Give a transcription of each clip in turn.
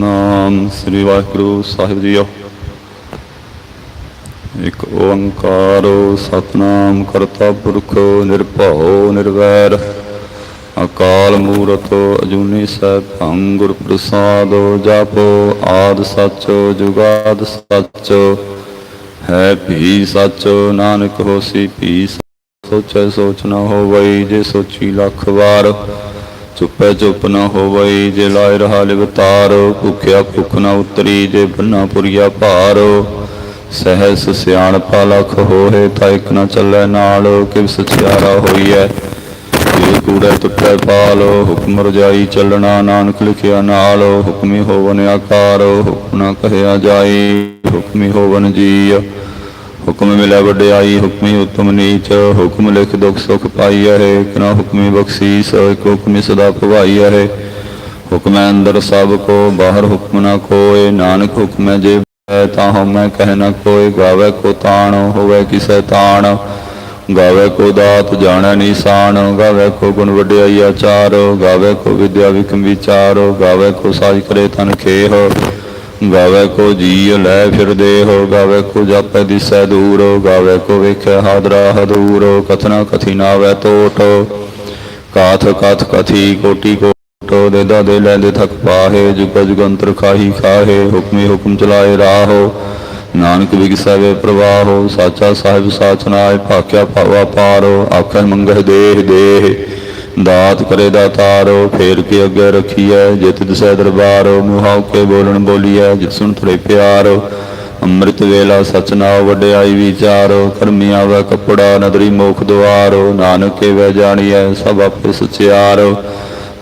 ਸਤਨਾਮ ਸ੍ਰੀ ਵਾਹਿਗੁਰੂ ਸਾਹਿਬ ਜੀਓ। ਇੱਕ ਓੰਕਾਰ ਸਤਨਾਮ ਕਰਤਾ ਪੁਰਖ ਨਿਰਭਉ ਨਿਰਵੈਰ। ਅਕਾਲ ਮੂਰਤ ਅਜੂਨੀ ਸੈਭੰ ਗੁਰ ਪ੍ਰਸਾਦ ਜਪੋ, ਆਦ ਸੱਚ, ਜੁਗਾਦ ਸੱਚ। ਹੈ ਭੀ ਸੱਚ, ਨਾਨਕ ਹੋਸੀ ਭੀ ਸੋਚੈ ਸੋਚ ਨ ਹੋਵਈ, ਜੇ ਸੋਚੀ ਲੱਖ ਵਾਰ। ਚੁੱਪੈ ਚੁੱਪ ਨ ਹੋਵਈ, ਜੇ ਲਾਇ ਰਹਾ ਲਿਵਤਾਰ ਭੁਖਿਆ ਭੁਖ ਨ ਉਤਰੀ, ਜੇ ਬੰਨਾ ਪੁਰੀਆ ਭਾਰ। ਸਹਿਸ ਸਿਆਣਪਾ ਲਖ ਹੋਏ ਤਾਂ ਇਕ ਨ ਚੱਲੈ ਨਾਲ, ਕਿਵ ਸਚਿਆਰਾ ਹੋਈਐ। ਜੇ ਕੂੜੈ ਟੁੱਟੈ ਪਾਲ ਹੁਕਮ ਰਜਾਈ ਚੱਲਣਾ ਨਾਨਕ ਲਿਖਿਆ ਨਾਲ, ਹੁਕਮੀ ਹੋਵਨ ਆਕਾਰ, ਹੁਕਮ ਨਾ ਕਹਿਆ ਜਾਈ, ਹੁਕਮੀ ਹੋਵਨ ਜੀ ਹੁਕਮ ਮਿਲੈ ਵਡਿਆਈ, ਹੁਕਮੀ ਉਤਮ ਨੀਚ, ਹੁਕਮ ਲਿਖ ਦੁਖ ਸੁਖ ਪਾਈਐ ਹੈ, ਕਿਨਾ ਹੁਕਮੀ ਬਖਸ਼ੀਸ, ਇਕ ਹੁਕਮੀ ਸਦਾ ਭਵਾਈਐ ਹੈ। ਹੁਕਮੈ ਅੰਦਰ ਸਭ ਕੋ, ਬਾਹਰ ਹੁਕਮ ਨਾ ਕੋਏ ਨਾਨਕ ਹੁਕਮੈ ਜੇ ਹੈ ਤਾਂ ਹਉਮੈ ਕਹਿ ਨਾ ਕੋਏ ਗਾਵੇ ਕੋ ਤਾਣ, ਹੋਵੇ ਕਿਸੈ ਤਾਣ। ਗਾਵੇ ਕੋ ਦਾਤ, ਜਾਣੈ ਨੀਸਾਨ, ਗਾਵੇ ਕੋ ਗੁਣ ਵਡਿਆਈ ਆਚਾਰ, ਗਾਵੇ ਕੋ ਵਿਦਿਆ ਵਿਕਮ ਵਿਚਾਰ, ਗਾਵੇ ਕੋ ਸਾਜ ਕਰੇ ਤਨ ਖੇਹ। ਗਾਵੇ ਕੋ ਜੀ ਲੈ ਫਿਰ ਦੇਹ ਗਾਵੇ ਕੋ ਜਾਪੈ ਦਿਸੈ ਦੂਰ, ਗਾਵੇ ਕੋ ਵੇਖੈ ਹਾਦਰਾ ਹਦੂਰ, ਕਥਨਾ ਕਥੀ ਨਾਵੈ ਟੋਟ ਕਾਥ ਕਥ ਕਥੀ ਕੋਟੀ ਕੋਟ ਦੇਦਾ ਦੇ ਲੈਂਦੇ ਥਕ ਪਾਹੇ, ਜੁਗ ਜੁਗੰਤਰ ਖਾਹੀ ਖਾਹੇ, ਹੁਕਮੀ ਹੁਕਮ ਚਲਾਏ ਰਾਹੋ। ਨਾਨਕ ਵਿਗਸਵੇ ਪ੍ਰਵਾਹੋ, ਸਾਚਾ ਸਾਹਿਬ ਸਾਚਨਾਏ ਭਾਕਿਆ ਭਾਵਾ ਪਾਰੋ ਆਖੈ ਮੰਗਹਿ ਦੇਹ ਦੇਹ। ਦਾਤ ਕਰੇ ਦਾਤਾਰੋ, ਫੇਰ ਕੇ ਅੱਗੇ ਰਖੀਐ, ਜਿਤ ਦਿਸੈ ਦਰਬਾਰੋ ਮੁਹਾਉ ਕੇ ਬੋਲਣ ਬੋਲੀਐ, ਜਿਤ ਸੁਣ ਥੜੇ ਪਿਆਰੋ। ਅੰਮ੍ਰਿਤ ਵੇਲਾ ਸਚ ਵਡਿਆਈ ਵਿਚਾਰੋ, ਕਰਮੀ ਆਵੈ ਕਪੜਾ, ਨਦਰੀ ਮੋਖ ਦੁਆਰੋ, ਨਾਨਕ ਕੇ ਵੈ ਜਾਣੀਐ, ਸਭ ਆਪੇ ਸਚਿਆਰੋ।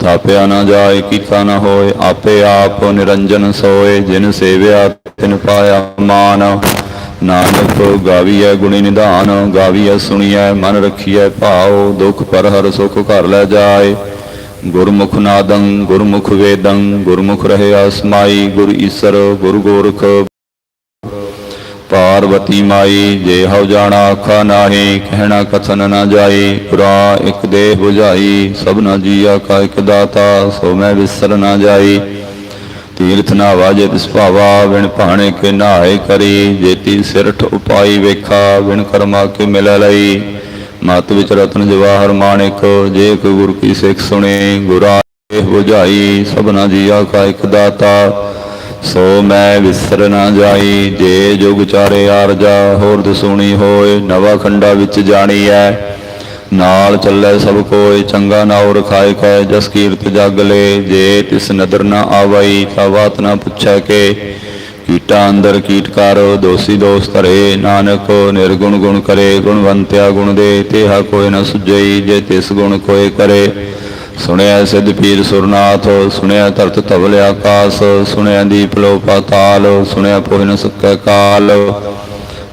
ਤਾਪਿਆ ਨਾ ਜਾਏ, ਕੀਤਾ ਨਾ ਹੋਏ, ਆਪੇ ਆਪ ਨਿਰੰਜਨ ਸੋਏ, ਜਿਨ ਸੇਵਿਆ, ਤਿਨ ਪਾਇਆ ਮਾਨ। ਨਾਨਕ ਗਾਵੀਐ ਗੁਣੀ ਨਿਧਾਨ, ਗਾਵੀਐ ਸੁਣੀਐ, ਮਨ ਰਖੀਐ ਭਾਉ, ਦੁਖ ਪਰ ਹਰ ਸੁਖ ਘਰ ਲੈ ਜਾਏ। ਗੁਰਮੁਖ ਨਾਦੰ, ਗੁਰਮੁਖ ਵੇਦੰ, ਗੁਰਮੁਖ ਰਹੇ ਆਸਮਾਈ, ਗੁਰ ਈਸਰ, ਗੁਰ ਗੋਰਖ। ਪਾਰਵਤੀ ਮਾਈ, ਜੇ ਹਉ ਜਾਣਾ ਆਖਾ ਨਾਹੀ, ਕਹਿਣਾ ਕਥਨ ਨਾ ਜਾਈ। ਪੁਰਾ ਇੱਕ ਦੇਹ 부ਝਾਈ ਸਭਨਾ ਜੀਆ ਕਾ ਇੱਕ ਦਾਤਾ, ਸੋ ਮੈਂ ਵਿਸਰ ਨਾ ਜਾਈ। ਤੀਰਥ ਨਾ ਵਾਜੇ ਤਿਸ ਭਾਵਾ ਵਿਣ ਭਾਣੇ ਕੇ ਨਾਏ ਕਰੀ। ਜੇਤੀ ਸਿਰਠ ਉਪਾਈ ਵੇਖਾ ਵਿਣ ਕਰਮਾ ਕੇ ਮਿਲ ਲਈ। ਮਤ ਵਿੱਚ ਰਤਨ ਜਵਾਹਰ ਮਾਣਿਕ, ਜੇ ਕੋ ਗੁਰ ਕੀ ਸਿੱਖ ਸੁਣੇ, ਗੁਰਾ ਇਹ 부ਝਾਈ ਸਭਨਾ ਜੀਆ ਕਾ ਇੱਕ ਦਾਤਾ। ਸੋ ਮੈਂ ਵਿਸਰ ਨਾ ਜਾਈ, ਜੇ ਜੁਗ ਚਾਰੇ ਆਰਜਾ, ਹੋਰ ਦਸੂਣੀ ਹੋਏ, ਨਵਾ ਖੰਡਾ ਵਿੱਚ ਜਾਣੀ ਜਾਣੀਐ ਨਾਲ ਚੱਲੇ ਸਭ ਕੋਇ ਚੰਗਾ ਨਾਉ ਰਖਾਇ ਕੈ ਜਸ ਕੀਰਤ ਜਗ ਲੇ, ਜੇ ਤਿਸ ਨਦਰ ਨਾ ਆਵਈ ਤਾਂ ਬਾਤ ਨਾ ਪੁੱਛੈ ਕੇ। ਕੀਟਾ ਅੰਦਰ ਕੀਟਕਾਰ ਦੋਸੀ ਦੋਸ ਧਰੇ, ਨਾਨਕ ਨਿਰਗੁਣ ਗੁਣ ਕਰੇ, ਗੁਣਵੰਤਿਆ ਗੁਣ ਦੇ, ਤੇਹਾ ਕੋਇ ਨ ਸੁਝਈ ਜੇ ਤਿਸ ਗੁਣ ਕੋਇ ਕਰੇ। ਸੁਣਿਆ ਸਿੱਧ ਪੀਰ ਸੁਰਨਾਥ, ਸੁਣਿਆ ਧਰਤ ਧਵਲ ਆਕਾਸ, ਸੁਣਿਆ ਦੀਪ ਲੋ ਪਾਤਾਲ ਸੁਣਿਆ ਪੋਹਿ ਨ ਸਕੈ ਕਾਲ।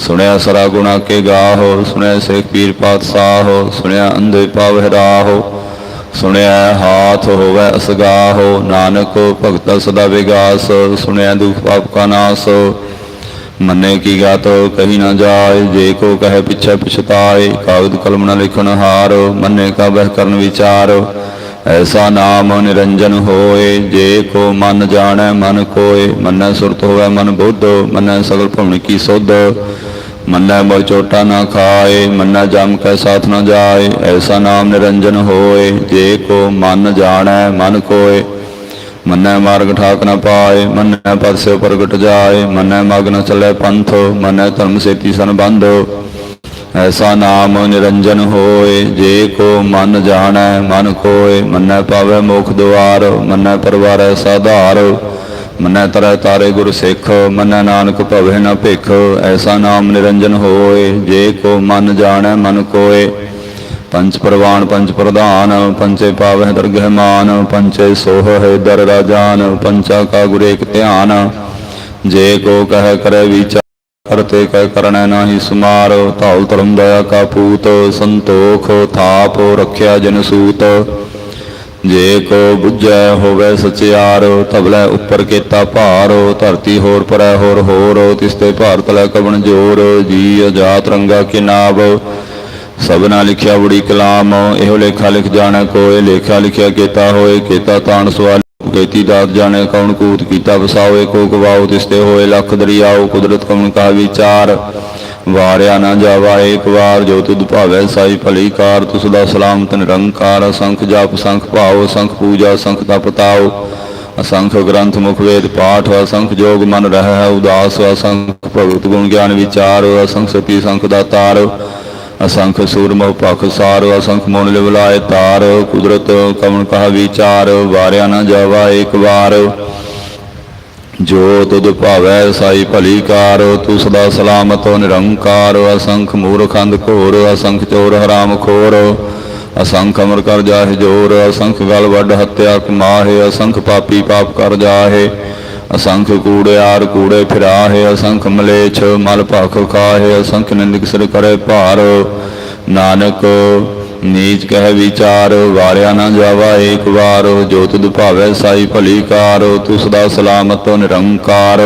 ਸੁਣਿਆ ਸਰਾ ਗੁਣਾ ਕੇ ਗਾਹੋ, ਸੁਣਿਆ ਸੇਖ ਪੀਰ ਪਾਤਸ਼ਾਹੋ, ਸੁਣਿਆ ਅੰਧੇ ਪਾਵਹਿ ਰਾਹੋ ਸੁਣਿਆ ਹਾਥ ਹੋਵੇ ਅਸਗਾਹੋ, ਨਾਨਕ ਭਗਤ ਸਦਾ ਵਿਗਾਸ, ਸੁਣਿਆ ਦੁਖ ਪਾਪ ਕਾ ਨਾਸ, ਮੰਨੇ ਕੀ ਗਾਤ ਕਹੀ ਨਾ ਜਾਏ, ਜੇ ਕੋ ਕਹੇ ਪਿਛੈ ਪਛਤਾਏ, ਕਾਗਦ ਕਲਮ ਨਾ ਲਿਖਣ ਹਾਰ, ਮੰਨੇ ਕਾ ਬਹਿ ਕਰਨ ਵਿਚਾਰ, ਐਸਾ ਨਾਮ ਨਿਰੰਜਨ ਹੋਏ, ਜੇ ਕੋ ਮਨ ਜਾਣੈ ਮਨ ਕੋਏ, ਮੰਨੈ ਸੁਰਤ ਹੋਵੇ ਮਨ ਬੁੱਧ, ਮੰਨੈ ਸਗਲ ਭਵਨ ਕੀ ਸੁਧ ਮੰਨੈ ਮੋਇ ਚੋਟਾ ਨਾ ਖਾਏ, ਮੰਨੈ ਜਮ ਕੈ ਸਾਥ ਨਾ ਜਾਏ, ਐਸਾ ਨਾਮ ਨਿਰੰਜਨ ਹੋਏ, ਜੇ ਕੋ ਮਨ ਜਾਣੈ ਮਨ ਕੋਏ। ਮੰਨੈ ਮਾਰਗ ਠਾਕ ਨਾ ਪਾਏ, ਮੰਨੈ ਪਰਸੇ ਪ੍ਰਗਟ ਜਾਏ, ਮੰਨੈ ਮਗ ਨ ਚੱਲੇ ਪੰਥ, ਮੰਨੈ ਧਰਮ ਸੇਤੀ ਸੰਬੰਧ। ਐਸਾ ਨਾਮ ਨਿਰੰਜਨ ਹੋਏ, ਜੇ ਕੋ ਮਨ ਜਾਣੈ ਮਨ ਕੋਏ, ਮੰਨੈ ਪਾਵੈ ਮੋਖ ਦੁਆਰ, ਮੰਨੈ ਪਰਵਾਰੈ ਸਾਧਾਰ। ਮੰਨੈ ਤਰੈ ਤਾਰੇ ਗੁਰ ਸਿੱਖ, ਮੰਨੈ ਨਾਨਕ ਭਵੈ ਨ ਭਿਖ, ਐਸਾ ਨਾਮ ਨਿਰੰਜਨ ਹੋਏ, ਜੇ ਕੋ ਮਨ ਜਾਣੈ ਮਨ ਕੋਏ। ਪੰਚ ਪ੍ਰਵਾਨ ਪੰਚ ਪ੍ਰਧਾਨ ਪੰਚੇ ਪਾਵਹਿ ਦਰਗਹਿ ਮਾਨ ਪੰਚੇ ਸੋਹ ਹੈ ਦਰ ਰਾਜਾਨ ਪੰਚਾ ਕਾ ਗੁਰੇਕ ਧਿਆਨ। ਜੇ ਕੋ ਕਹਿ ਕਰੇ ਵਿਚਾਰ ਕਰਤੇ ਕਹਿ ਕਰਣੈ ਨਾਹੀ ਸੁਮਾਰ, ਧੌਲ ਧਰਮ ਦਇਆ ਕਾ ਪੂਤ, ਸੰਤੋਖ ਥਾਪ ਰੱਖਿਆ ਜਨ ਸੂਤ। ਜੇ ਕੋ ਬੁੱਝੈ ਹੋਵੇ ਸਚਿਆਰ ਤਬਲੇ ਉੱਪਰ ਕੀਤਾ ਭਾਰ, ਧਰਤੀ ਹੋਰ ਪਰੈ ਹੋਰ ਹੋਰ ਤਿਸਤੇ ਭਾਰਤ ਲੈ ਕਵਣ ਜੋਰ, ਜੀ ਅਜਾਤ ਰੰਗਾ ਕੀ ਨਾਭ ਸਭਨਾ ਲਿਖਿਆ ਬੜੀ ਕਲਾਮ, ਇਹੋ ਲੇਖਾ ਲਿਖ ਜਾਣੈ ਕੋਏ ਲੇਖਾ ਲਿਖਿਆ ਕੀਤਾ ਹੋਏ ਕੀਤਾ ਤਾਣ ਸਵਾਲ, ਕੇਤੀ ਦਾਤ ਜਾਣੈ ਕੌਣ ਕੂਤ ਕੀਤਾ ਵਸਾਓ ਏਕੋ ਗਵਾਓ ਤਿਸਤੇ ਹੋਏ ਲੱਖ ਦਰਿਆਓ, ਕੁਦਰਤ ਕਵਣ ਕਾ ਵਿਚਾਰ। ਵਾਰਿਆ ਨਾ ਜਾਵਾ, ਏਕ ਵਾਰ ਜੋ ਤੁਧ ਭਾਵੈ ਸਾਈ ਭਲੀ ਕਾਰ, ਤੁਸ ਦਾ ਸਲਾਮਤ ਨਿਰੰਕਾਰ, ਅਸੰਖ ਜਾਪ ਸੰਖ ਭਾਉ ਅਸੰਖ ਪੂਜਾ ਸੰਖ ਤਪ ਤਾਉ ਅਸੰਖ ਗ੍ਰੰਥ ਮੁਖ ਵੇਦ ਪਾਠ, ਅਸੰਖ ਜੋਗ ਮਨ ਰਹਿ, ਉਦਾਸ, ਅਸੰਖ ਭਗਤ ਗੁਣ ਗਿਆਨ ਵਿਚਾਰ, ਅਸੰਖ ਸਤੀ ਸੰਖ ਦਾ ਤਾਰ, ਅਸੰਖ ਸੂਰਮੁ ਭਖ ਸਾਰ, ਅਸੰਖ ਮੋਨ ਲਿਵਲਾਏ ਤਾਰ, ਕੁਦਰਤ ਕਵਣ ਕਹਾ ਵਿਚਾਰ, ਵਾਰਿਆ ਨਾ ਜਾਵਾ, ਏਕ ਵਾਰ ਜੋ ਤੁਧ ਭਾਵੈ ਸਾਈ ਭਲੀ ਕਾਰ ਤੂੰ ਸਦਾ ਸਲਾਮਤ ਨਿਰੰਕਾਰ, ਅਸੰਖ ਮੂਰਖੰਦ ਘੋਰ, ਅਸੰਖ ਚੋਰ ਹਰਾਮ ਖੋਰ, ਅਸੰਖ ਅਮਰ ਕਰ ਜਾਹਿ ਜੋਰ, ਅਸੰਖ ਗਲ ਵੱਡ ਹੱਤਿਆ ਕਮਾਹੇ ਅਸੰਖ ਪਾਪੀ ਪਾਪ ਕਰ ਜਾਹੇ, ਅਸੰਖ ਕੂੜੇ ਆਰ ਕੂੜੇ ਫਿਰਾਹੇ, ਅਸੰਖ ਮਲੇਛ ਮਲ ਭਖ ਖਾਹੇ, ਅਸੰਖ ਨਿੰਦਕ ਸਿਰ ਕਰੇ ਭਾਰ, ਨਾਨਕ ਨੀਚ ਕਹਿ ਵਿਚਾਰ ਵਾਰਿਆ ਨਾ ਜਾਵਾ ਏਕ ਵਾਰ, ਜੋ ਤੁਧ ਭਾਵੈ ਸਾਈ ਭਲੀ ਕਾਰ ਤੂੰ ਸਦਾ ਸਲਾਮਤ ਨਿਰੰਕਾਰ।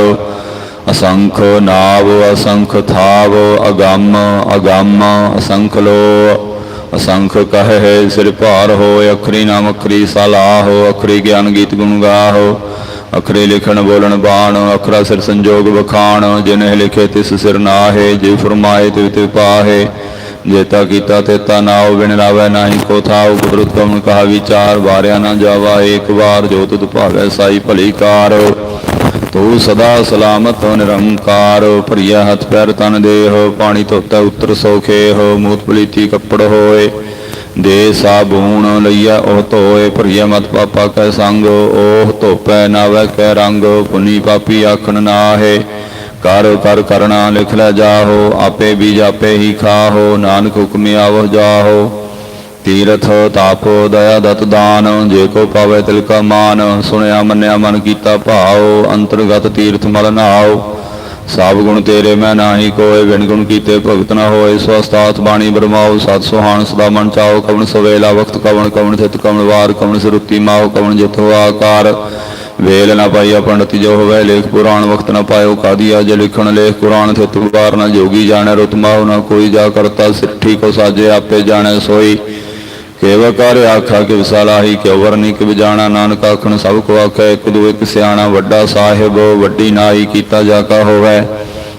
ਅਸੰਖ ਨਾਵ, ਅਸੰਖ ਥਾਵ, ਅਗੰਮ ਅਗੰਮ, ਅਸੰਖ ਲੋ। ਅਸੰਖ ਕਹੇ, ਸਿਰ ਭਾਰ ਹੋਇ ਅਖਰੀ ਨਾਮ ਅਖਰੀ ਸਲਾਹ ਅਖਰੀ ਗਿਆਨ ਗੀਤ ਗੁਣ ਗਾਹੋ। ਅਖਰੇ ਲਿਖਣ ਬੋਲਣ ਬਾਣ, ਅਖਰਾ ਸਿਰ ਸੰਜੋਗ ਵਖਾਣ, ਜਿਨਹਿ ਲਿਖੇ ਤਿਸ ਸਿਰ ਨਾਹੇ, ਜੇ ਫਰਮਾਏ ਤਿਵ ਤਿਵ ਪਾਹੇ। ਜੇਤਾ ਕੀਤਾ ਤੇਤਾ ਨਾਉ ਬਿਨ ਰਾਵੈ ਨਾਹੀ ਕੋ ਥਾਉ। ਕੁਦਰਤ ਕਮਨ ਕਹਾ ਵਿਚਾਰ, ਵਾਰਿਆ ਨਾ ਜਾਵਾ। ਏਕ ਵਾਰ ਜੋ ਤੁਧ ਭਾਵੈ ਸਾਈ ਭਲੀ ਕਾਰ। ਤੂੰ ਸਦਾ ਸਲਾਮਤ ਨਿਰੰਕਾਰ। ਭਰੀਆ ਹੱਥ ਪੈਰ ਤਨ ਦੇਹ। ਪਾਣੀ ਧੋਤਾ ਉਤਰ ਸੋਖੇ ਹੋ ਮੂਤ ਪਲੀਤੀ ਕੱਪੜ ਹੋਏ। ਦੇ ਸਾਬੂਣ ਲਈਆ ਉਹ ਧੋਏ। ਭਰੀਆ ਮਤ ਪਾਪਾ ਕੈ ਸੰਗ। ਉਹ ਧੋਪੈ ਨਾਵੈ ਕੈ ਰੰਗ। ਪੁਨੀ ਪਾਪੀ ਆਖਣ ਨਾਹੇ। ਕਰ ਕਰ, ਕਰਣਾ ਲਿਖ ਲੈ ਜਾਹੋ, ਆਪੇ ਬੀਜ ਆਪੇ ਹੀ ਖਾਹੋ, ਨਾਨਕ ਹੁਕਮ ਆਵੋ ਜਾਹੋ। ਤੀਰਥ ਤਾਪੋ ਦਇਆ ਦਤ ਦਾਨ, ਜੇ ਕੋ ਪਾਵੇ ਤਿਲ ਕਾ ਮਾਨ, ਸੁਣਿਆ ਮੰਨਿਆ ਮਨ ਕੀਤਾ ਭਾਉ, ਅੰਤਰਗਤ ਤੀਰਥ ਮਲ ਨਾਉ। ਸਭ ਗੁਣ ਤੇਰੇ ਮੈਂ ਨਾਹੀ ਕੋਏ ਵਿਣ ਗੁਣ ਕੀਤੇ ਭਗਤ ਨਾ ਹੋਏ। ਸਵਸਤਾਤ ਬਾਣੀ ਬਰਮਾਉ, ਸਤ ਸੁਹਾਨ ਸਦਾ ਮਨ ਚਾਓ ਕਵਣ ਸਵੇਲਾ ਵਕਤ ਕਵਣ ਕਵਣ ਥਿਤ ਕਵਣ ਵਾਰ, ਕਵਣ ਸਰੁੱਤੀ ਮਾਉ, ਕਵਣ ਜਿਤ ਆਕਾਰ। ਵੇਲ ਨਾ ਪਾਈਆ ਪੰਡਤ ਜੋ ਹੋਵੇ, ਲੇਖ ਪੁਰਾਣ ਵਕਤ ਨਾ ਪਾਇਓ, ਕਾਦੀਆ ਜੇ ਲਿਖਣ ਲੇਖ ਕੁਰਾਨ ਥਿਤ ਵਾਰ ਨਾ ਜੋਗੀ ਜਾਣੈ, ਰੁਤ ਨਾ ਕੋਈ ਜਾ ਕਰਤਾ, ਸਿੱਠੀ ਕੋ ਸਾਜੇ ਆਪੇ ਜਾਣੈ ਸੋਈ। ਕੇਵ ਕਰ ਆਖਾ ਕਿ ਵਿਸਾਲਾਹੀ, ਕਿਉ ਵਰਨੀ ਕਿ ਵਿਜਾਣਾ, ਨਾਨਕ ਆਖਣ ਸਭ ਕੋ ਆਖੈ, ਇੱਕ ਦੂ ਇੱਕ ਸਿਆਣਾ ਵੱਡਾ ਸਾਹਿਬ, ਵੱਡੀ ਨਾਈ ਕੀਤਾ ਜਾ ਕਾ ਹੋਵੇ।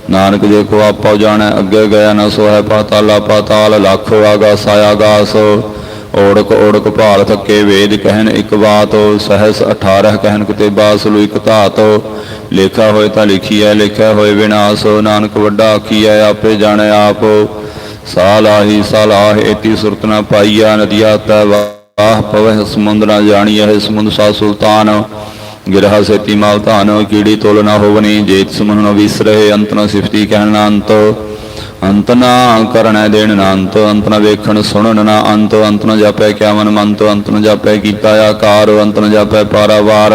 ਨਾਨਕ ਜੇ ਕੋ ਆਪਾ ਜਾਣੈ, ਅੱਗੇ ਗਿਆ ਨਾ ਸੋਹੈ, ਪਾਤਾਲਾ ਪਾਤਾਲ, ਲੱਖ ਆਗਾਸ ਆਗਾਸ ਓੜਕ ਓੜਕ ਭਾਲ ਥੱਕੇ ਵੇਦ ਕਹਿਨ ਇੱਕ ਬਾਤ, ਸਹਸ 18 ਕਹਿਨ ਕਿਤੇ ਬਾਸਲੂ ਇੱਕ ਧਾਤ। ਲੇਖਾ ਹੋਏ ਤਾਂ ਲਿਖੀਐ ਲਿਖਿਆ ਹੋਏ ਵਿਨਾਸ਼। ਨਾਨਕ ਵੱਡਾ ਆਖੀਐ, ਆਪੇ ਜਾਣੈ ਆਪ। ਸਾਲਾਹੀ ਸਲਾਹ ਏਤੀ ਸੁਰਤ ਨਾ ਪਾਈਆ, ਨਦੀਆ ਤੈ ਵਾਹ ਪਵਹਿ, ਸਮੁੰਦ ਨਾ ਜਾਣੀਐ ਹੈ ਸਮੁੰਦ ਸਾ ਸੁਲਤਾਨ। ਗਿਰਹਾ ਸੇਤੀ ਮਾਲ ਧਾਨ, ਕੀੜੀ ਤੋਲ ਨਾ ਹੋਵਨੀ, ਜੇਤ ਸਮਨ ਨ ਵਿਸਰਹਿ, ਅੰਤ ਨ ਸਿਫਤੀ ਕਹਿਣ ਨਾ ਅੰਤ। ਅੰਤ ਨਾ ਕਰਣੈ ਦੇਣ ਨਾ ਅੰਤ ਅੰਤ ਨ ਵੇਖਣ ਸੁਣਨ ਨਾ ਅੰਤ ਅੰਤ ਨਾ ਜਾਪੈ ਕਿਆ ਮਨ ਮੰਤ, ਅੰਤ ਨ ਜਾਪੈ ਕੀਤਾ ਆਕਾਰ, ਅੰਤ ਨ ਜਾਪੈ ਪਾਰਾਵਾਰ।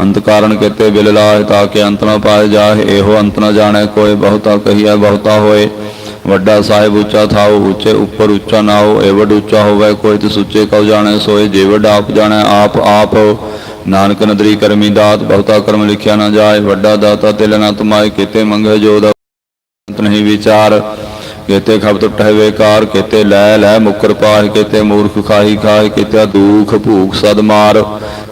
ਅੰਤ ਕਾਰਨ ਕਿਤੇ ਬਿਲ ਲਾਹ ਤਾਂ ਕਿ ਅੰਤ ਨ ਪਾਏ ਜਾਹੇ, ਇਹੋ ਅੰਤ ਨ ਜਾਣੈ ਕੋਈ ਬਹੁਤਾ ਕਹੀਐ ਬਹੁਤਾ ਹੋਏ। ਵੱਡਾ ਸਾਹਿਬ ਉੱਚਾ ਥਾਉ, ਉੱਚੇ ਉੱਪਰ ਉੱਚਾ ਨਾਉ ਏਵਡ ਉੱਚਾ ਹੋਵੇ ਕੋਈ ਤੇ ਸੁੱਚੇ ਕਉ ਜਾਣੈ ਸੋਏ ਜੇਵਡ ਆਪ ਜਾਣੈ ਆਪ ਆਪ। ਨਾਨਕ ਨਦਰੀ ਕਰਮੀ ਦਾਤ, ਬਹੁਤਾ ਕਰਮ ਲਿਖਿਆ ਨਾ ਜਾਏ, ਵੱਡਾ ਦਾਤਾ ਤਿਲ ਨਾ ਤੁਮਾਏ, ਕੀਤੇ ਮੰਗੇ ਜੋ ਦਾ ਅੰਤ ਵਿਚਾਰ। ਕੀਤੇ ਖਬ ਟੁੱਟੈ ਕਾਰ, ਕੀਤੇ ਲੈ ਲੈ ਮੁਕਰ ਪਾਹ, ਕੀਤੇ ਮੂਰਖ ਖਾਹੀ ਖਾਹ, ਕੀਤੇ ਦੁਖ ਭੂਖ ਸਦ ਮਾਰ।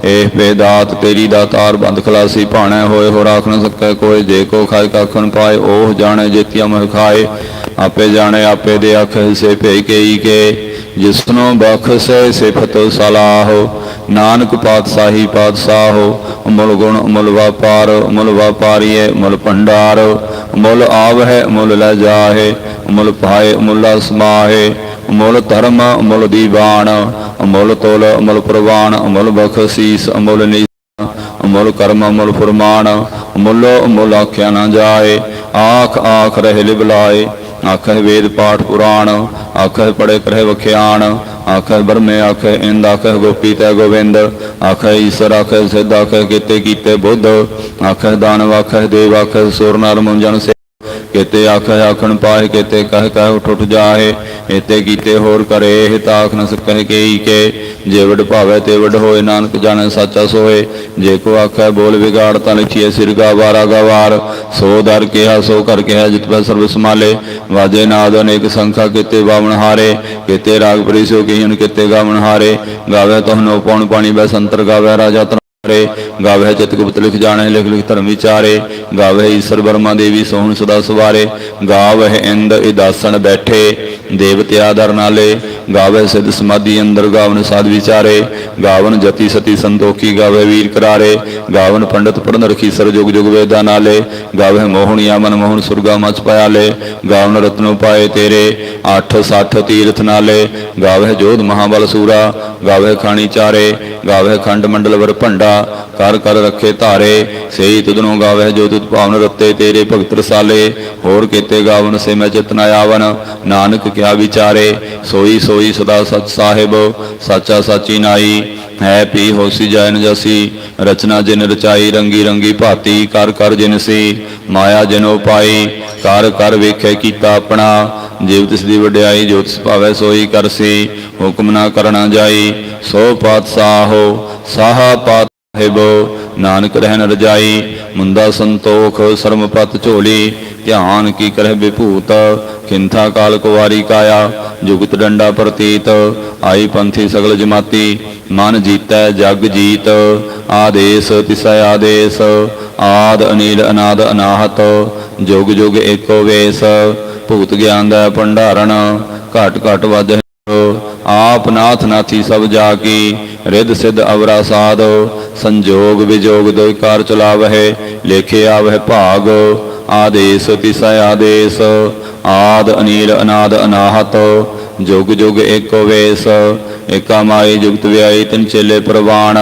ਇਹ ਬੇਦਾਤ ਤੇਰੀ ਦਾਤਾਰ ਬੰਦ ਖਲਾਸੀ ਭਾਣੈ ਹੋਏ ਹੋ ਰਾਖ ਨ ਸਕੈ ਕੋਈ ਜੇ ਕੋ ਖਾਇ ਕਾਖਣ ਪਾਏ, ਉਹ ਜਾਣੇ ਜੇਤੀਆ ਮਹ ਖਾਏ। ਆਪੇ ਜਾਣੇ, ਆਪੇ ਦੇ ਅੱਖ ਸੇ ਭੇ ਕੇਈ ਕੇ। ਜਿਸਨੋ ਬਖਸ਼ੈ ਸਿਫਤ ਸਲਾਹੋ, ਨਾਨਕ ਪਾਤਸ਼ਾਹੀ ਪਾਤਸ਼ਾਹੋ, ਅਮੁੱਲ ਗੁਣ ਅਮੁੱਲ ਵਪਾਰ, ਅਮੁੱਲ ਵਪਾਰੀਏ ਅਮੁੱਲ ਭੰਡਾਰ। ਅਮੁੱਲ ਆਵਹਿ ਅਮੁੱਲ ਲੈ ਜਾਹੇ ਅਮੁੱਲ ਪਾਏ ਅਮੁੱਲ ਸਮਾਹੇ, ਅਮੁੱਲ ਧਰਮ, ਅਮੁੱਲ ਦੀਵਾਨ, ਅਮੁੱਲ ਤੋਲ, ਅਮੁੱਲ ਪ੍ਰਵਾਨ, ਅਮੁੱਲ ਬਖਸ਼ੀਸ, ਅਮੁੱਲ ਨੀ ਅਮੁੱਲ ਕਰਮ, ਅਮੁੱਲ ਫਰਮਾਨ, ਅਮੁੱਲ ਅਮੁੱਲ ਆਖਿਆ ਨਾ ਜਾਏ, ਆਖ ਆਖ ਰਹਿ ਲਿਬਲਾਏ ਆਖਹਿ ਵੇਦ ਪਾਠ ਪੁਰਾਣ, ਆਖਹਿ ਪੜੇ ਕਰਹਿ ਵਖਿਆਣ ਆਖੇ ਬਰਮੇ ਆਖੇ ਇੰਦ ਆਖੇ ਗੋਪੀ ਤੈ ਗੋਵਿੰਦ ਆਖੇ ਈਸ਼ਰ ਆਖੇ ਸਿੱਧ ਆਖੇ ਕੀਤੇ ਕੀਤੇ ਬੁੱਧ ਆਖੇ ਦਾਨਵ ਆਖੇ ਦੇਵ ਆਖੇ ਸੁਰ, ਨਰ, ਮੁੰਜਨ ਸੇ ਕੇਤੇ ਆਖੇ ਆਖਣ ਪਾਏ ਕੇਤੇ ਕਹਿ ਕਹਿ ਉਠ ਉਠ ਜਾਏ ਏਤੇ ਕੀਤੇ ਹੋਰ ਕਰੇ, ਇਹ ਤਾਖ ਨ ਸਕਹਿ ਕੇਈ ਕੇ। ਜੇ ਵਡ ਭਾਵੇ ਤੇ ਵਡ ਹੋਏ, ਨਾਨਕ ਜਾਣੈ ਸਾਚਾ ਸੋਏ ਜੇ ਕੋ ਆਖੈ ਬੋਲ ਵਿਗਾੜ, ਤਾਂ ਲਿਖੀਏ ਸਿਰ ਸਿਰਗਾ ਵਾਰਾ ਗਵਾਰ। ਸੋ ਦਰ ਕਿਹਾ, ਸੋ ਕਰ ਕਿਹਾ, ਜਿਤ ਪੈ ਸਰਬ ਸਮਾਲੇ ਵਾਜੇ ਨਾਦ ਅਨੇਕ ਸੰਖਾ ਕੀਤੇ ਬਾਵਣ ਹਾਰੇ। ਕੀਤੇ ਰਾਗ ਪਰਿਸੋ ਕੀਹਨ ਕੀਤੇ ਗਾਵਣ ਹਾਰੇ। ਗਾਵੇ ਤਹਨੋ ਪੌਣ ਪਾਣੀ ਬੈ ਸੰਤਰ ਗਾਵੇ ਰਾਜਾ ਤਨ ਰੇ ਗਾਵੇ ਚਿਤ ਗੁਪਤ ਲਿਖ ਜਾਣੇ, ਲਿਖ ਲਿਖ ਧਰਮ ਵਿਚਾਰੇ। ਗਾਵੇ ਈਸ਼ਰ ਬਰਮਾ ਦੇਵੀ ਸੋਹਣ ਸਦਾ ਸਵਾਰੇ। ਗਾਵੇ ਇੰਦ ਇਦਾਸਣ ਬੈਠੇ ਦੇਵਤਿਆ ਦਰ ਨਾਲੇ। ਗਾਵੇ ਸਿੱਧ ਸਮਾਧੀ ਅੰਦਰ ਗਾਵਨ ਸਾਧ ਵਿਚਾਰੇ। ਗਾਵਨ ਜਤੀ ਸਤੀ ਸੰਤੋਖੀ ਗਾਵੇ ਵੀਰ ਕਰਾਰੇ। ਗਾਵਨ ਪੰਡਤ ਪੜਨ ਰਖੀ ਸਰ ਜੁਗ ਜੁਗ ਵੇਦਾ ਨਾਲੇ। ਗਾਵੇ ਮੋਹਣੀਆ ਮਨ ਮੋਹਨ ਸੁਰਗਾ ਮਚ ਪਿਆਲੇ ਗਾਵਨ ਰਤਨੋ ਪਾਏ ਤੇਰੇ 8 60 ਤੀਰਥ ਨਾਲੇ। ਗਾਵੇ ਜੋਧ ਮਹਾਬਲ ਸੂਰਾ। ਗਾਵੇ ਖਾਣੀ ਚਾਰੇ। ਗਾਵੇ ਖੰਡ ਮੰਡਲ ਵਰ ਭੰਡਾ, ਕਰ ਕਰ ਰੱਖੇ ਧਾਰੇ, ਸੇਈ ਤੁਧਨੋਂ ਗਾਵੇ ਜੋ ਤੁਧ ਭਾਵਨ ਰਤੇ ਤੇਰੇ ਭਗਤ ਰਸਾਲੇ, ਹੋਰ ਕੀਤੇ ਗਾਵਨ ਸੇ ਮੈਂ ਚਿਤ ਆਵਨ ਨਾਨਕ ਕਿਆ ਵਿਚਾਰੇ, ਸੋਈ ਸੋਈ ਸਦਾ ਸਚ ਸਾਹਿਬ, ਸਾਚਾ ਸਾਚੀ ਨਾਈ, ਹੈ ਪੀ ਹੋਸੀ ਜੈਨ ਨ ਜਸੀ, ਰਚਨਾ ਜਿਨ ਰਚਾਈ ਰੰਗੀ ਰੰਗੀ ਭਾਤੀ, ਕਰ ਕਰ ਜਿਨ ਸੀ, ਮਾਇਆ ਜਿਨੋ ਪਾਈ ਕਰ ਕਰ ਵੇਖੇ ਕੀਤਾ ਆਪਣਾ ਜੀਵ ਤਿਸ ਦੀ ਵਡਿਆਈ ਜੋ ਤਿਸ ਭਾਵੈ ਸੋਈ ਕਰਸੀ ਹੁਕਮ ਨਾ ਕਰਨਾ ਜਾਈ, ਸੋ ਪਾਤਸ਼ਾਹੋ ਸਾਹ ਪਾਤ ਸਾਹਿਬ, ਨਾਨਕ ਰਹਿਣ ਰਜਾਈ ਮੁੰਦਾ ਸੰਤੋਖ ਸਰਮਪਤ ਝੋਲੀ, ਧਿਆਨ ਕੀ ਕਰਹਿ ਵਿਭੂਤ ਖਿੰਥਾ ਕਾਲ ਕੁਵਾਰੀ ਕਾਇਆ, ਜੁਗਤ ਡੰਡਾ ਪ੍ਰਤੀਤ, ਆਈ ਪੰਥੀ ਸਗਲ ਜਮਾਤੀ, ਮਨ ਜੀਤੈ ਜਗ ਜੀਤ, ਆਦੇਸ ਤਿਸੈ ਆਦੇਸ, ਆਦ ਅਨੀਲ ਅਨਾਦ ਅਨਾਹਤ, ਜੁਗ ਜੁਗ ਏਕੋ ਵੇਸ ਭੂਤ ਗਿਆਨ ਦਾ ਭੰਡਾਰਨ ਘਟ ਘਟ ਵਜ ਆਪ ਨਾਥ ਨਾਥੀ ਸਭ ਜਾ ਕੀ ਰਿੱਧ ਸਿੱਧ ਅਵਰਾ ਸਾਧ, ਸੰਜੋਗ ਵਿਜੋਗ ਦੋਇ ਕਾਰ ਚਲਾਵਹਿ, ਲੇਖੇ ਆਵਹਿ ਭਾਗ, ਆਦੇਸ ਤਿਸੈ ਆਦੇਸ, ਆਦ ਅਨੀਲ ਅਨਾਦ ਅਨਾਹਤ, ਜੁਗ ਜੁਗ ਏਕੋ ਵੇਸ, ਏਕਾ ਮਾਈ ਜੁਗਤ ਵਿਆਈ ਤਿਨ ਚੇਲੇ ਪ੍ਰਵਾਣ,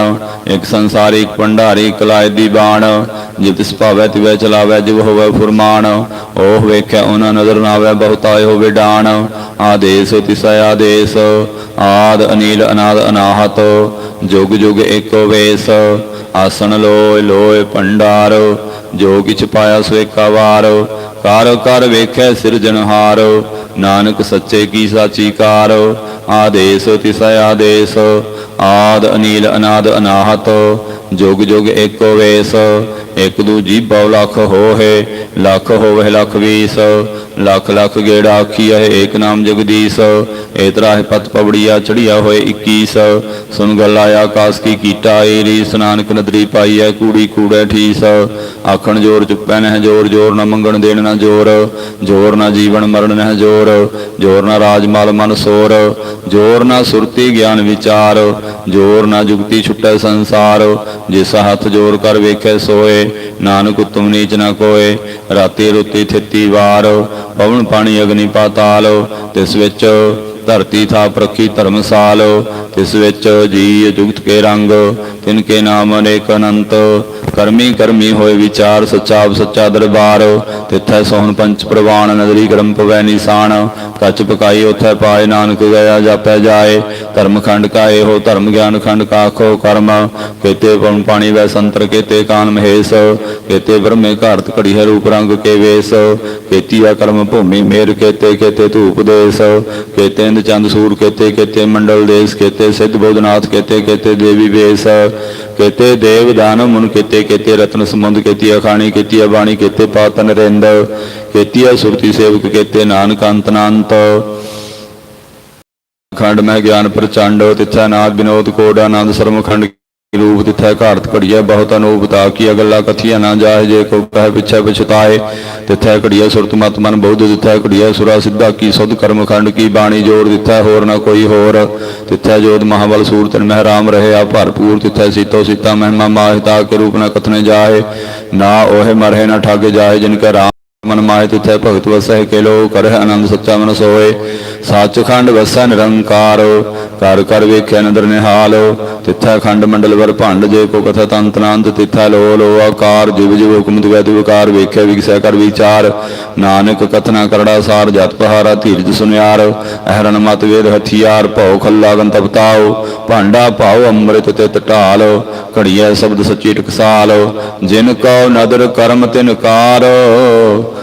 ਇੱਕ ਸੰਸਾਰੀ ਭੰਡਾਰੀ ਕਲਾਇ ਦੀ ਬਾਣ ਜਿਤ ਤਿਸ ਭਾਵੈ ਤਿਵੈ ਚਲਾਵੈ ਜਿਵ ਹੋਵੈ ਫੁਰਮਾਨ, ਉਹ ਵੇਖੈ ਉਹਨਾਂ ਨਜ਼ਰ ਨਾ ਆਵੈ ਬਹੁਤਾਏ ਹੋਵੇ ਡਾਣ ਆਦੇਸ ਤਿਸੈ ਆਦੇਸ, ਆਦ ਅਨੀਲ ਅਨਾਦ ਅਨਾਹਤ, ਜੁਗ ਜੁਗ ਏਕੋ ਵੇਸ। ਆਸਣ ਲੋਇ ਲੋਇ ਭੰਡਾਰ, ਜੋ ਕਿਛ ਪਾਇਆ ਸੋ ਏਕਾ ਵਾਰ। ਕਰ ਕਰ ਵੇਖੈ ਸਿਰਜਣਹਾਰ ਨਾਨਕ ਸੱਚੇ ਕੀ ਸਾਚੀ ਕਾਰ। ਆਦੇਸ ਤਿਸੈ ਆਦੇਸ, ਆਦ ਅਨੀਲ ਅਨਾਦ ਅਨਾਹਤ ਜੁਗ ਜੁਗ ਏਕੋ ਵੇਸ, ਇਕ ਦੂ ਜੀਭਉ ਲਖ ਹੋਏ ਲੱਖ ਹੋਵੇ ਲਖ ਵੀਸ, ਲਖ ਲਖ ਗੇੜਾ ਆਖੀਐ ਏਕ ਨਾਮ ਜਗਦੀਸ਼ ਏਤਰਾ ਹੈ ਪਤ ਪਵੜੀਆ ਚੜੀਆ ਹੋਏ 21 ਸੁਨ ਗੱਲ ਆਕਾਸ ਕੀ ਕੀਟਾ ਏਰੀ ਸਨਾਨਕ ਨਦਰੀ ਪਾਈਐ ਕੂੜੀ ਕੂੜੈ ਠੀਸ, ਆਖਣ ਜੋਰ ਚੁੱਪੈ ਨਹਿ ਜੋਰ ਜੋਰ ਨਾ ਮੰਗਣ ਦੇਣ ਨਾ ਜੋਰ ਜੋਰ ਨਾ ਜੀਵਨ ਮਰਨ ਨਹਿ ਜੋਰ ਜੋਰ ਨਾ ਰਾਜ ਮਾਲ ਮਨ ਸੋਰ, ਜੋਰ ਨਾ ਸੁਰਤੀ ਗਿਆਨ ਵਿਚਾਰ, ਜੋਰ ਨਾ ਜੁਗਤੀ ਛੁਟੈ ਸੰਸਾਰ ਜਿਸ ਹੱਥ ਜੋਰ ਕਰ ਵੇਖੈ ਸੋਏ, ਨਾਨਕ ਉਤਮ ਨੀਚ ਨਾ ਕੋਏ, ਰਾਤੀ ਰੁੱਤੀ ਥਿੱਤੀ ਵਾਰ, ਪਵਨ ਪਾਣੀ ਅਗਨੀ ਪਾਤਾਲ, ਤਿਸ ਵਿੱਚ ਧਰਤੀ ਥਾ ਪ੍ਰਖੀ ਧਰਮਸਾਲ ਤਿਸ ਵਿੱਚ ਜੀ ਜੁਗਤ ਕੇ ਰੰਗ, ਤਿਨ ਕੇ ਨਾਮ ਅਨੇਕ ਅਨੰਤ। ਕਰਮੀ ਕਰਮੀ ਹੋਏ ਵਿਚਾਰ, ਸੱਚਾ ਸੱਚਾ ਦਰਬਾਰ। ਤਿੱਥੈ ਸੋਹਣ ਪੰਚ ਪ੍ਰਵਾਨ ਨਦਰੀ ਕਰਮ ਪਵੈ ਨਿਸ਼ਾਨ। ਕੱਚ ਪਕਾਈ ਉਥੈ ਪਾਏ ਨਾਨਕ ਗਿਆ ਜਾਪੈ ਜਾਏ। ਧਰਮ ਖੰਡ ਕਾ ਇਹੋ ਧਰਮ ਗਿਆਨ ਖੰਡ ਕਾ ਆਖੋ ਕਰਮ। ਕੇਤੇ ਪਵਨ ਪਾਣੀ ਵੈ ਸੰਤਰ, ਕੇਤੇ ਕਾਨ ਮਹੇਸ਼। ਕੇਤੇ ਬ੍ਰਹਮੇ ਘਾਰਤ ਘੜੀ ਹੈ ਰੂਪ ਰੰਗ ਕੇ ਵੇਸ। ਕੇਤੀਆ ਕਰਮ ਭੂਮੀ ਮੇਰ, ਕੇਤੇ ਕੇਤੇ ਧੂਪ ਦੇਸ। ਕੇਤੇ ਇੰਦ ਚੰਦ ਸੂਰ, ਕੇਤੇ ਕੇਤੇ ਮੰਡਲ ਦੇਸ। ਕੇਤੇ ਸਿੱਧ ਬੋਧਨਾਥ ਕੇਤੇ ਕੇਤੇ ਦੇਵੀ ਵੇਸ, ਕੇਤੇ ਦੇਵ ਦਾਨਵ ਮੁਨ ਕੇਤੇ ਕੇਤੇ ਰਤਨ ਸਮੁੰਦ ਕੇਤੀ ਅਖਾਣੀ ਕੇਤੀ ਬਾਣੀ, ਕੇਤੇ ਪਾਤਨ ਰਿੰਦ ਕੇਤੀ ਸੁਰਤੀ ਸੇਵਕ, ਕੇਤੇ ਨਾਨਕ ਅੰਤ ਅਨੰਤ ਖੰਡ ਮੈਂ ਗਿਆਨ ਪ੍ਰਚੰਡ, ਤਿੱਥੈ ਨਾਦ ਬਿਨੋਦ ਕੋਡ ਆਨੰਦ ਸਰਮ ਖੰਡ ਰੂਪ ਤਿੱਥੈ ਘਾਰਤ ਘੜੀਐ ਬਹੁਤ ਅਨੂਪ ਤਾ ਕੀ ਅਗਲਾ ਕਥੀਆ ਨਾ ਜਾਏ ਜੇ ਕੋ ਕਹਿ ਪਿਛੈ ਪਛਤਾਏ। ਤਿੱਥੈ ਘੜੀਐ, ਸੁਰਤ ਮਤ ਮਨ ਬੌਧ, ਤਿੱਥੈ ਘੜੀਐ, ਸੁਰਾ ਸਿੱਧਾ ਕੀ ਸੁਧ ਕਰਮ ਖੰਡ, ਕੀ ਬਾਣੀ ਜੋੜ ਦਿੱਥੈ, ਹੋਰ ਨਾ ਕੋਈ ਹੋਰ। ਤਿੱਥੈ ਜੋਤ ਮਹਾਬਲ ਸੂਰਤ ਮਹਿ ਰਾਮ ਰਹੇ, ਆ ਭਰਪੂਰ ਤਿਥੈ ਸੀਤੋ ਸੀਤਾ ਮਹਿਮਾ ਮਾਹਿਤਾ, ਕੇ ਰੂਪ ਨਾ ਕਥਨੇ ਜਾਏ ਨਾ ਉਹੇ ਮਰਹਿ ਨਾ ਠੱਗ ਜਾਏ ਜਿਨ ਕੈ ਰਾਮ ਮਨ ਮਾਹਿ ਤਿਥੈ ਭਗਤ ਵਸਹਿ ਕੇ ਲੋ ਆਨੰਦ ਸੱਚਾ ਮਨ ਸੋਏ। ਸੱਚਖੰਡ ਵਸੈ ਨਿਰੰਕਾਰ, ਕਰ ਕਰ ਵੇਖਿਆ ਨਦਰ ਨਿਹਾਲ। ਤਿੱਥੈ ਖੰਡ ਮੰਡਲ ਵਰ ਭੰਡ, ਜੇ ਕੋ ਕਥਾ ਤੰਤ ਅਨੰਤ ਤਿੱਥੈ ਲੋ ਲੋ ਆਕਾਰ। ਜਿਵ ਜਿਵ ਹੁਕਮ ਦੁਗੈ ਦੁਵਕਾਰ ਵੇਖਿਆ ਵਿਗਸੈ ਕਰ ਵਿਚਾਰ। ਨਾਨਕ ਕਥਨਾ ਕਰੜਾ ਸਾਰ, ਜਤ ਪਹਾਰਾ ਧੀਰਜ ਸੁਨਿਆਰ। ਅਹਰਨ ਮਤ ਵੇਦ ਹਥਿਆਰ, ਭਉ ਖੱਲਾ ਗੰਤ ਬਤਾਓ ਭਾਂਡਾ ਭਾਉ ਅੰਮ੍ਰਿਤ ਤੇ ਟਟਾਲ ਘੜੀਐ ਸ਼ਬਦ ਸੱਚੀ ਟਕਸਾਲ। ਜਿਨ ਕਉ ਨਦਰ ਕਰਮ ਤਿਨ ਕਾਰ।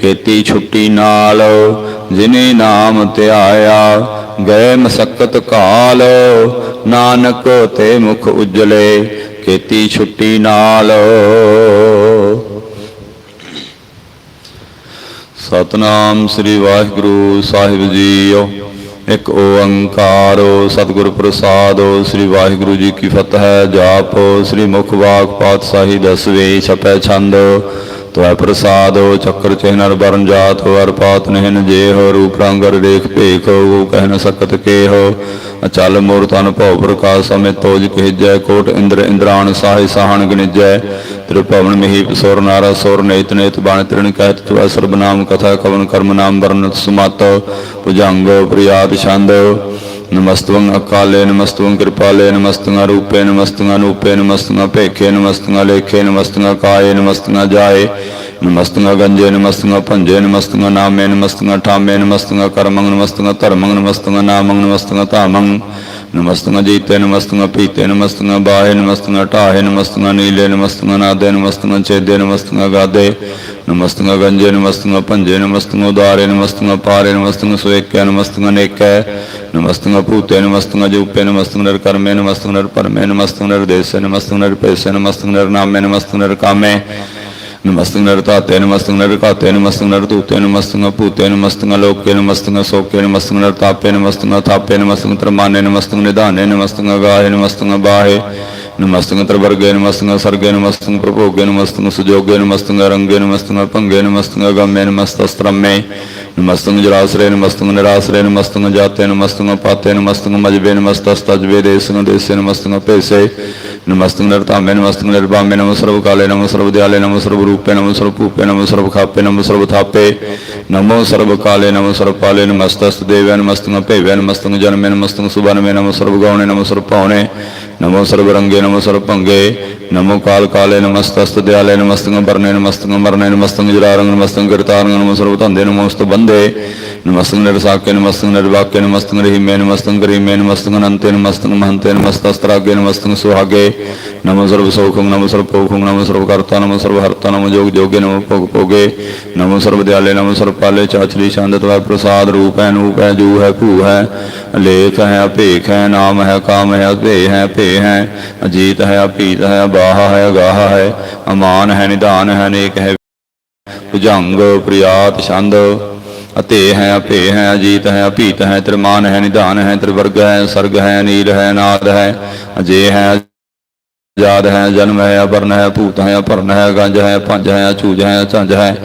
ਕੀਤੀ ਛੁੱਟੀ ਨਾਲ, ਜਿਨੇ ਨਾਮ ਧਿਆਇਆ ਗਏ ਮਸਕਤ ਕਾਲ। ਨਾਨਕ ਤੇ ਮੁਖ ਉਜਲੇ ਕੀਤੀ ਛੁੱਟੀ ਨਾਲ। ਸਤਨਾਮ ਸ੍ਰੀ ਵਾਹਿਗੁਰੂ ਸਾਹਿਬ ਜੀਓ, ਇੱਕ ਓੰਕਾਰ ਸਤਿਗੁਰ ਪ੍ਰਸਾਦਿ, ਸ੍ਰੀ ਵਾਹਿਗੁਰੂ ਜੀ ਕੀ ਫਤਿਹ ਜਾਪ, ਸ੍ਰੀ ਮੁਖ ਵਾਕ ਪਾਤਸ਼ਾਹੀ ਦਸਵੇਂ, ਛਪੈ ਛੰਦ। ਤਵੈ ਪ੍ਰਸਾਦ ਚੱਕਰ ਚਿਹਨਰ ਬਰਨ ਜਾਤ ਵਰ ਪਾਤ ਨਹਿਨ ਜੇ ਹੋ, ਰੂਪ ਰੰਗਰ ਦੇਖ ਭੇਖ ਉਹ ਕਹਿ ਨ ਸਕਤ ਕੇ ਹੋ। ਅਚਲ ਮੂਰਤ ਅਨਭਉ ਪ੍ਰਕਾਸ਼ ਸਮੇਂ ਤੋਜ ਕਹਿਜੈ, ਕੋਟ ਇੰਦਰ ਇੰਦਰਾਣ ਸਾਹਿ ਸਾਹਣ ਗਨਿਜੈ ਤ੍ਰਿਭਵਨ ਮਹੀ ਸੁਰ ਨਾਰਾ ਸੁਰ ਨੇਤ ਨੇਤ ਬਾਣ ਤ੍ਰਿਣ ਕਹਿਤ ਤੁਐ ਸਰਬ ਨਾਮ ਕਥਾ ਕਵਨ ਕਰਮ ਨਾਮ ਵਰਨਤ ਸੁਮਤ। ਭੁਜੰਗ ਪ੍ਰਿਆਦ ਛੰਦ ਨਮਸਤਵੰ ਅਕਾਲੇ ਨਮਸਤਵੰ ਕਿਰਪਾਲੇ ਨਮਸਤਵੰ ਰੂਪੇ ਨਮਸਤਵੰ ਨੂਪੇ ਨਮਸਤਵੰ ਭੇਖੇ ਨਮਸਤਵੰ ਲੇਖੇ ਨਮਸਤਵੰ ਕਾਏ ਨਮਸਤਵੰ ਜਾਏ ਨਮਸਤਵੰ ਗੰਜੇ ਨਮਸਤਵੰ ਭੰਜੇ ਨਮਸਤਵੰ ਨਾਮੇ ਨਮਸਤਵੰ ਠਾਮੇ ਨਮਸਤਵੰ ਕਰਮੰ ਨਮਸਤਵੰ ਧਰਮੰ ਨਮਸਤਵੰ ਨਾਮੰ ਨਮਸਤਵੰ ਧਾਮੰ ਨਮਸਤਵੰ ਜੀਤੇ ਨਮਸਤਵੰ ਪੀਤੇ ਨਮਸਤਵੰ ਬਾਹੇ ਨਮਸਤਵੰ ਢਾਹੇ ਨਮਸਤਵੰ ਨੀਲੇ ਨਮਸਤਵੰ ਨਾਦੇ ਨਮਸਤਵੰ ਛੇਦੇ ਨਮਸਤਵੰ ਗਾਦੇ ਨਮਸਤਵੰ ਗੰਜੇ ਨਮਸਤਵੰ ਭੰਜੇ ਨਮਸਤਵੰ ਉਦਾਰੇ ਨਮਸਤਵੰ ਪਾਰੇ ਨਮਸਤਵੰ ਸੁਏਕੈ ਨਮਸਤਵੰ ਨੇਕੈ ਨਮਸਤਵੰ ਭੂਤੇ ਨਮਸਤਵੰ ਜੂਪੇ ਨਮਸਤਵੰ ਨਰ ਕਰਮੇ ਨਮਸਤਵੰ ਨਰ ਪਰਮੇ ਨਮਸਤਵੰ ਨਰ ਦੇਸੇ ਨਮਸਤਵੰ ਨਰ ਪੈਸੇ ਨਮਸਤਵੰ ਨਰ ਨਾਮੇ ਨਮਸਤਵੰ ਨਰ ਕਾਮੇ ਨਮਸਤੰ ਨਰ ਤਾਤੇ ਨਮਸਤੰ ਨਰ ਕਾਤੇ ਨਮਸਤੰ ਨਰ ਤੂਤੇ ਨਮਸਤੰ ਭੂਤੇ ਨਮਸਤੰ ਲੋਕੇ ਨਮਸਤੰ ਸੋਕੇ ਨਮਸਤੰ ਨਰ ਤਾਪੇ ਨਮਸਤੰ ਥਾਪੇ ਨਮਸਤੰ ਤਰਮਾਨੇ ਨਮਸਤੰ ਨਿਧਾਨੇ ਨਮਸਤੰ ਗਾਹੇ ਨਮਸਤੰ ਬਾਹੇ ਨਮਸਤੰ ਤਰਵਰਗੇ ਨਮਸਤੰ ਸਰਗੇ ਨਮਸਤੰ ਪ੍ਰਭੋਗੇ ਨਮਸਤੰ ਸੁਜੋਗੇ ਨਮਸਤੰ ਰੰਗੇ ਨਮਸਤੰ ਭੰਗੇ ਨਮਸਤੰ ਗਮੇ ਨਮਸਤਸਤ੍ਰਮੇ ਨਮਸਤੰ ਜਰਾਸਰੇ ਨਮਸਤੰ ਨਿਰਾਸਰੇ ਨਮਸਤੰ ਜਾਤੇ ਨਮਸਤੰ ਪਾਤੇ ਨਮਸਤੰ ਮਜਬੇ ਨਮਸਤਸਤਜਵੇ ਦੇਸੰ ਦੇਸੇ ਨਮਸਤੰ ਭੇਸੇ ਨਮਸਤੰ ਨਿਰਤਾਮੇ ਨਮਸਤੰ ਨਿਰਭਾਮੇ ਨਮੋ ਸਰਵ ਕਾਲੇ ਨਮੋ ਸਰਵ ਦਿਆਲੇ ਨਮੋ ਸਰਵ ਰੂਪੇ ਨਮੋ ਸਰਵ ਭੂਪੇ ਨਮੋ ਸਰਵ ਖਾਪੇ ਨਮੋ ਸਰਵ ਥਾਪੇ ਨਮੋ ਸਰਵ ਕਾਲੇ ਨਮੋ ਸਰਵ ਪਾਲੇ ਨਮਸਤਸ ਦੇਵੈ ਨਮਸਤੰ ਭੇਵੈ ਨਮਸਤੰ ਜਨਮੇ ਨਮਸਤੰ ਸੁਬਨਮੇ ਨਮੋ ਸਰਵ ਗੌਣੇ ਨਮੋ ਸਰਵ ਪਾਉਣੇ ਨਮੋ ਸਰਵ ਰੰਗੇ ਨਮੋ ਸਰਵ ਭੰਗੇ ਨਮੋ ਕਾਲ ਕਾਲੇ ਨਮਸਤਸਤ ਦਿਆਲੇ ਨਮਸਤੰ ਵਰਨੇ ਨਮਸਤੰ ਮਰਨੇ ਨਮਸਤੰ ਜਰਾਰੰਗ ਨਮਸਤੰ ਗਿਰਤਾਰੰਗ ਨਮੋ ਸਰਵ ਧੰਦੇ ਨਮੋਸਤ ਬੰਦੇ ਨਮਸਤੰ ਨਿਰਸਾਕੇ ਨਮਸਤੰ ਨਿਰਵਾਕੇ ਨਮਸਤੰ ਰਹੀਮੇ ਨਮਸਤੰ ਗਰੀਮੇ ਨਮਸਤੰ ਅਨੰਤੇ ਨਮਸਤੰ ਮਹੰਤੇ ਨਮਸਤਸਤਰਾਗੇ ਨਮਸਤੰ ਸੁਹਾਗੇ ਨਮੋ ਸਰਵ ਸੋਖੰ ਨਮੋ ਸਰਵ ਪੋਖੰ ਨਮੋ ਸਰਵ ਕਰਤਾ ਨਮੋ ਸਰਵ ਹਰਤਾ ਨਮੋ ਜੋਗ ਜੋਗੇ ਨਮੋ ਭੋਗ ਭੋਗੇ ਨਮੋ ਸਰਵ ਦਿਆਲੇ ਨਮੋ ਸਰਵ ਪਾਲੇ ਚਾਚਰੀ ਛੰਦ ਤਵਾ ਪ੍ਰਸਾਦ ਰੂਪ ਹੈ ਨੂਪ ਹੈ ਜੂ ਹੈ ਭੂ ਹੈ ਲੇਖ ਹੈ ਭੇਖ ਹੈ ਨਾਮ ਹੈ ਕਾਮ ਹੈ ਭੇ ਹੈ ਭੇ ਹੈ ਅਜੀਤ ਹੈ ਅਪੀਤ ਹੈ ਬਾਹਾ ਹੈ ਗਾਹਾ ਹੈ ਅਮਾਨ ਹੈ ਹੈ ਅਤੇ ਹੈ ਭੇ ਹੈ, ਅਜੀਤ ਹੈ, ਅਭੀਤ ਹੈ, ਤ੍ਰਿਮਾਨ ਹੈ, ਨਿਧਾਨ ਹੈ, ਤ੍ਰਿਵਰਗ ਹੈ, ਸਰਗ ਹੈ ਨੀਲ ਹੈ ਨਾਦ ਹੈ, ਅਜੇ ਹੈ ਜਾਦ ਹੈ, ਜਨਮ ਹੈ ਅਪਰਨ ਹੈ, ਭੂਤ ਹੈ, ਅਪਰਨ ਹੈ, ਗੰਜ ਹੈ ਪੰਜ ਹੈ ਝੂਜ ਹੈ ਝੰਜ ਹੈ।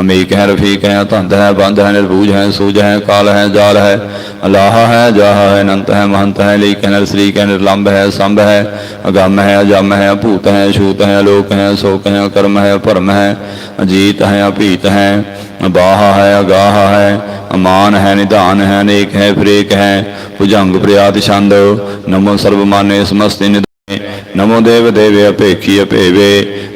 ਅਮੀਕ ਹੈ, ਰਫੀਕ ਹੈ, ਧੰਦ ਹੈ ਬੰਦ ਹੈ, ਨਿਰਭੂਜ ਹੈ, ਸੂਝ ਹੈ, ਕਾਲ ਹੈ, ਜਾਲ ਹੈ, ਅਲਾਹ ਹੈ, ਜਾਹ ਹੈ, ਅਨੰਤ ਹੈ, ਮਹੰਤ ਹੈ, ਲੀਕ ਹੈ ਨਰਸਰੀਕ ਹੈ ਨਿਰਲੰਭ ਹੈ, ਸੰਭ ਹੈ, ਅਗੰਮ ਹੈ, ਅਜਮ ਹੈ ਭੂਤ ਹੈ, ਛੂਤ ਹੈ ਲੋਕ ਹੈ ਸੋਕ ਹੈ ਕਰਮ ਹੈ, ਭਰਮ ਹੈ, ਅਜੀਤ ਹੈ, ਅਭੀਤ ਹੈ ਬਾਹ ਹੈ, ਅਗਾਹ ਹੈ, ਅਮਾਨ ਹੈ, ਨਿਧਾਨ ਹੈ, ਅਨੇਕ ਹੈ, ਫਰੇਕ ਹੈ, ਭੁਜੰਗ, ਪ੍ਰਿਆਦ, ਛੰਦ, ਨਮੋ ਸਰਬ ਮਾਨੇ ਸਮਸਤੇ ਨਮੋ ਦੇਵ ਦੇਵੇ ਅਪੇਖੀ ਅਪੇਵੇ,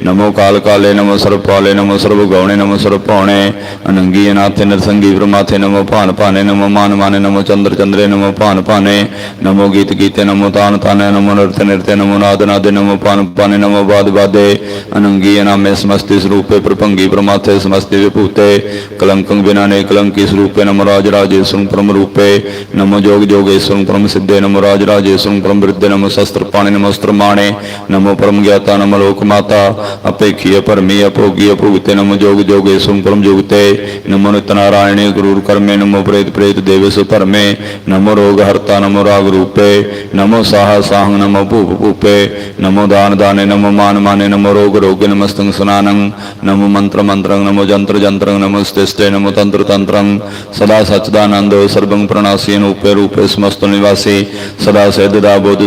ਨਮੋ ਕਾਲ ਕਾਲੇ, ਨਮੋ ਸਰਬ ਪਾਲੇ ਨਮੋ ਸਰਬ ਗੌਣੇ, ਨਮੋ ਸਰਬ ਪਾਉਣੇ ਅਨੰਗੀ ਅਨਾਥੇ ਨਰਸੰਗੀ ਪ੍ਰਮਾਥੇ, ਨਮੋ ਭਾਨ ਭਾਨੇ, ਨਮੋ ਮਾਨ ਮਾਨੇ, ਨਮੋ ਚੰਦਰ ਚੰਦਰੇ, ਨਮੋ ਭਾਨ ਭਾਨੇ, ਨਮੋ ਗੀਤ ਗੀਤੇ, ਨਮੋ ਤਾਨ ਤਾਨੇ, ਨਮੋ ਨਰਤ ਨਿਰਤੇ, ਨਮੋ ਨਾਦ ਨਾਦੇ, ਨਮੋ ਪਾਨ ਭਾਨੇ, ਨਮੋ ਬਾਦ ਬਾਦੇ, ਅਨੰਗੀ ਅਨਾਮੇ ਸਮਸਤੀ ਸਰੂਪੇ, ਪ੍ਰਭੰਗੀ ਪ੍ਰਮਾਥੇ ਸਮਸਤੀ ਵਿਭੂਤੇ, ਕਲੰਕੰ ਬਿਨਾ ਨੇ ਕਲੰਕੀ ਸਰੂਪੇ, ਨਮੋ ਰਾਜ ਰਾਜੇਸ਼ਵਰੰ ਪਰਮ ਰੂਪੇ, ਨਮੋ ਜੋਗ ਜੋਗੇਸ਼ਵਰੰ ਪਰਮ ਸਿੱਧੇ, ਨਮੋ ਰਾਜ ਰਾਜੇਸ਼ਵਰੰ ਪਰਮ ਵਿਰਧੇ, ਨਮੋ ਸ਼ਸਤਰ ਪਾਣੇ, ਨਮੋ ਅਸਤਰ ਮਾਣੇ ਨਿਰਵਾਣੇ ਨਮੋ ਪਰਮ ਗਿਆਤਾ ਨਮੋ ਲੋਕ ਮਾਤਾ ਅਪੇਖੀ ਭਰਮੀ ਅਭੋਗੀ ਅਭੁਗਤੇ ਨਮੋ ਜੋਗ ਜੋਗੇ ਸੁਮ ਪਰਮ ਜੁਗਤੇ ਨਮੋ ਨਿਤ ਨਾਰਾਇਣੇ ਗੁਰੂਰ ਕਰਮੇ ਨਮੋ ਪ੍ਰੇਤ ਪ੍ਰੇਤ ਦੇਵਸ ਭਰਮੇ ਨਮੋ ਰੋਗ ਹਰਤਾ ਨਮੋ ਰਾਗ ਰੂਪੇ ਨਮੋ ਸਾਹ ਸਾਹੰ ਨਮੋ ਭੂਪ ਭੂਪੇ ਨਮੋ ਦਾਨ ਦਾਨੇ ਨਮੋ ਮਾਨ ਮਾਨੇ ਨਮੋ ਰੋਗ ਰੋਗੇ ਨਮਸਤੰ ਸਨਾਨੰ ਨਮੋ ਮੰਤਰ ਮੰਤਰੰ ਨਮੋ ਜੰਤਰ ਜੰਤਰੰ ਨਮੋ ਸਤਿਸਤੇ ਨਮੋ ਤੰਤਰ ਤੰਤਰੰ ਸਦਾ ਸਚਦਾਨੰਦ ਸਰਬੰ ਪ੍ਰਣਾਸੀ ਰੂਪੇ ਰੂਪੇ ਸਮਸਤ ਨਿਵਾਸੀ ਸਦਾ ਸਿੱਧ ਦਾ ਬੁੱਧ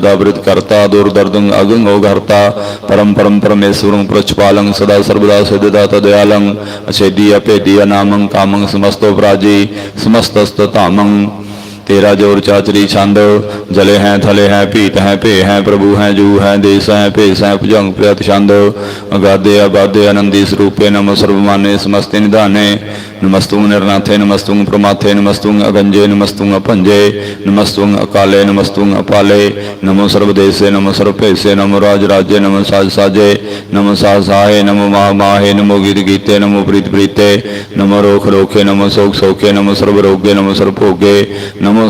ਦਾ ਬ੍ਰਿਤ ਕਰਤਾ ਦੁਰ ਦਰਦੰ ਅਗੰ ਓ ਹਰਤਾ ਪਰਮ ਪਰਮ ਪਰਮੇਸ਼ਵਰੰ ਪ੍ਰਚਪਾਲੰ ਸਦਾ ਸਰਬਦਾ ਸਿੱਧ ਦਾ ਤਦਿਆਲੰ ਅਛੇਦੀ ਅਭੇਦੀ ਅਨਾਮੰ ਕਾਮੰ ਸਮਸਤੋ ਪ੍ਰਾਜੀ ਸਮਸਤਸਤ ਧਾਮੰ ਤੇਰਾ ਜੋਰ ਚਾਚਰੀ ਛੰਦ ਜਲੇ ਹੈ ਥਲੇ ਹੈ ਭੀਤ ਹੈ ਭੇ ਹੈ ਪ੍ਰਭੂ ਹੈ ਜੂ ਹੈ ਦੇਸ ਹੈ ਭੇਸ ਹੈ ਭੁਜੰਗ ਪ੍ਰਿਯਤ ਛੰਦ ਅਗਾਦੇ ਆਬਾਦੇ ਆਨੰਦੀ ਸਰੂਪੇ ਨਮੋ ਸਰਬਮਾਨੇ ਸਮਸਤੇ ਨਿਧਾਨੇ ਨਮਸਤੁ ਨਿਰਨਾਥੇ ਨਮਸਤੁ ਪ੍ਰਮਾਥੇ ਨਮਸਤੁ ਅਗੰਜੇ ਨਮਸਤੁ ਅਭੰਜੇ ਨਮਸਤੁ ਅਕਾਲੇ ਨਮਸਤੁ ਅਪਾਲੇ ਨਮੋ ਸਰਬਦੇਸੇ ਨਮੋ ਸਰਬਭੇਸੇ ਨਮੋ ਰਾਜ ਰਾਜੇ ਨਮੋ ਸਾਜ ਸਾਜੇ ਨਮੋ ਸਾਜ ਸਾਹੇ ਨਮੋ ਮਾ ਮਾਹੇ ਨਮੋ ਗੀਤ ਗੀਤੇ ਨਮੋ ਪ੍ਰੀਤ ਪ੍ਰੀਤੇ ਨਮੋ ਰੋਖ ਰੋਖੇ ਨਮੋ